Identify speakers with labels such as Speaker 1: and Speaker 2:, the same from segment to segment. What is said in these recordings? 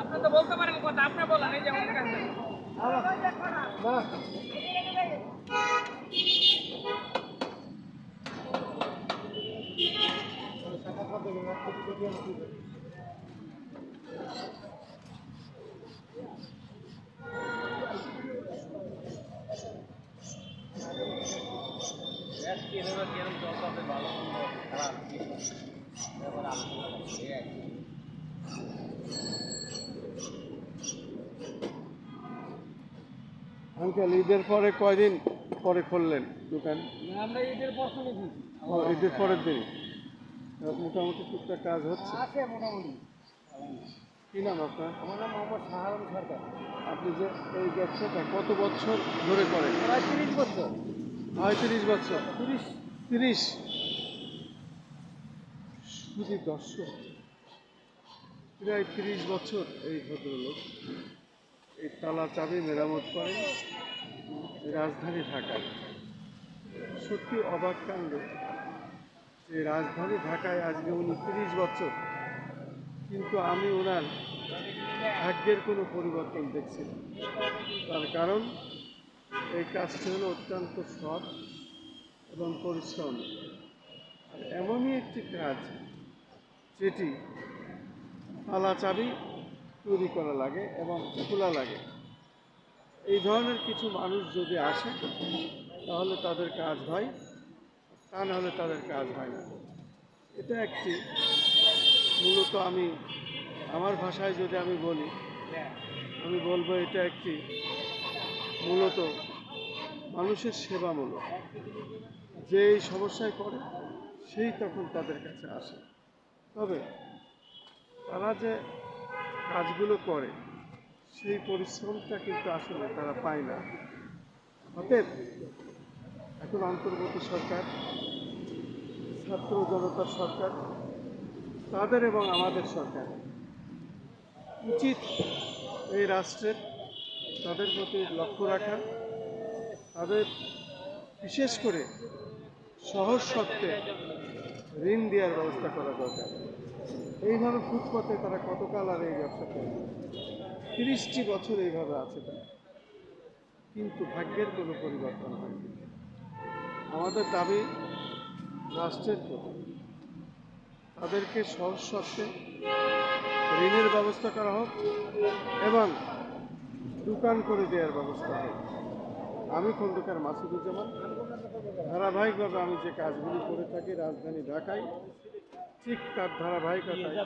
Speaker 1: আপনি তো বলতে পারেন কথা আপনি বলেন এই যে আমাদের কাছে।
Speaker 2: আঙ্কেল ঈদের পরে কয়দিন পরে খুললেন দোকান?
Speaker 1: আমরা ঈদের পর
Speaker 2: ও, ঈদের পরের দিন মোটামুটি টুকটাক কাজ হচ্ছে?
Speaker 1: আছে মোটামুটি।
Speaker 2: কি নাম আপনার?
Speaker 1: আমার নাম মোহাম্মদ সাহারুন সরকার।
Speaker 2: আপনি যে এই ব্যবসাটা কত বছর ধরে করেন?
Speaker 1: প্রায় তিরিশ বছর।
Speaker 2: পঁয়ত্রিশ বছর?
Speaker 1: তিরিশ।
Speaker 2: তিরিশ? শুধু দর্শক। প্রায় তিরিশ বছর এই ভদ্রলোক। এই তালা চাবি মেরামত করেন রাজধানী ঢাকায়। সত্যি অবাক কাণ্ড যে রাজধানী ঢাকায় আজকে উনি তিরিশ বছর, কিন্তু আমি ওনার ভাগ্যের কোনো পরিবর্তন দেখছি তার কারণ, এই কাজটি হলো অত্যন্ত সৎ এবং পরিশ্রম। আর এমনই একটি কাজ, যেটি তালা চাবি তৈরি করা লাগে এবং খোলা লাগে। এই ধরনের কিছু মানুষ যদি আসে, তাহলে তাদের কাজ হয়, তা নাহলে তাদের কাজ হয় না। এটা একটি, মূলত আমি, আমার ভাষায় যদি আমি বলি, আমি বলব এটা একটি মূলত মানুষের সেবামূলক। যে এই সমস্যায় পড়ে, সেই তখন তাদের কাছে আসে। তবে তারা যে কাজগুলো করে, সেই পরিশ্রমটা কিন্তু আসলে তারা পায় না। অতএব এখন অন্তর্বর্তী সরকার, ছাত্র জনতার সরকার, তাদের এবং আমাদের সরকার উচিত এই রাষ্ট্রের, তাদের প্রতি লক্ষ্য রাখা, তাদের বিশেষ করে সহজ শর্তে ঋণ দেওয়ার ব্যবস্থা করা দরকার। এইভাবে ফুটপথে তারা কতকাল আর এই ব্যবসা করবে তিরিশটি বছর এইভাবে আছে তারা। কিন্তু ভাগ্যের কোনো পরিবর্তন হয়নি। আমাদের দাবি রাষ্ট্রের প্রতি। তাদেরকে সহজ শর্তে ঋণের ব্যবস্থা করা হোক এবং দোকান করে দেওয়ার ব্যবস্থা হোক। আমি খন্দকার মাসুদুজ্জামান। ধারাবাহিকভাবে আমি যে কাজগুলি করে থাকি রাজধানী ঢাকায় ঠিক তার ধারাবাহিকতায়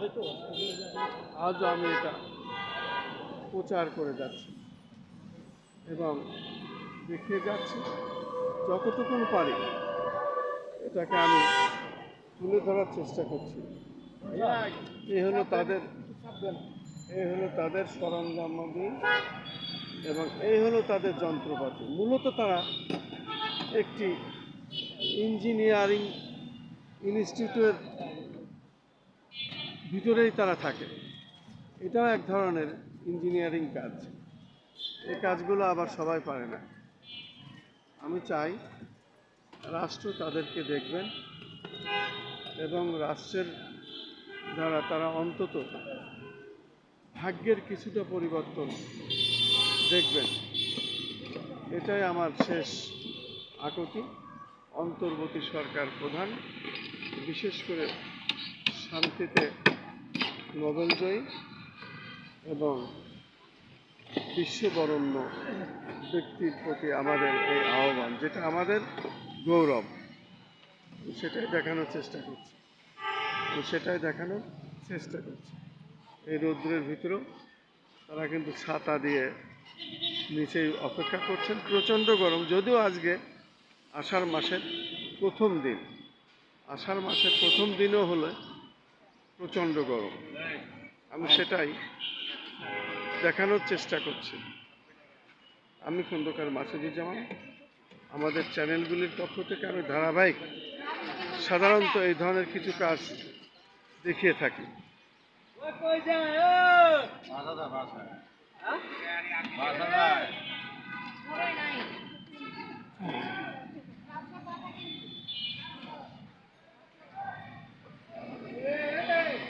Speaker 2: আজও আমি এটা প্রচার করে যাচ্ছি এবং দেখিয়ে যাচ্ছি যতটুকুন পারি। এটাকে আমি তুলে ধরার চেষ্টা করছি। এই হলো তাদের, এই হলো তাদের সরঞ্জামাদি এবং এই হলো তাদের যন্ত্রপাতি। মূলত তারা একটি ইঞ্জিনিয়ারিং ইনস্টিটিউটের ভিতরেই তারা থাকে। এটাও এক ধরনের ইঞ্জিনিয়ারিং কাজ। এই কাজগুলো আবার সবাই পারে না। আমি চাই রাষ্ট্র তাদেরকে দেখবেন এবং রাষ্ট্রের দ্বারা তারা অন্তত ভাগ্যের কিছুটা পরিবর্তন দেখবেন। এটাই আমার শেষ আকুতি। অন্তর্বর্তী সরকার প্রধান, বিশেষ করে শান্তিতে নোবেলজয়ী এবং বিশ্ববরণ্য ব্যক্তির প্রতি আমাদের এই আহ্বান, যেটা আমাদের গৌরব। সেটাই দেখানোর চেষ্টা করছি। সেটাই দেখানোর চেষ্টা করছি। এই রৌদ্রের ভিতরেও তারা কিন্তু ছাতা দিয়ে নিচেই অপেক্ষা করছেন। প্রচণ্ড গরম। যদিও আজকে আষাঢ় মাসের প্রথম দিন। আষাঢ় মাসের প্রথম দিনও হলে প্রচণ্ড গরম। আমি সেটাই দেখানোর চেষ্টা করছি। আমি খন্দকার মাসুদুজ্জামান। আমাদের চ্যানেলগুলির পক্ষ থেকে আমি ধারাবাহিক সাধারণত এই ধরনের কিছু কাজ দেখিয়ে থাকি।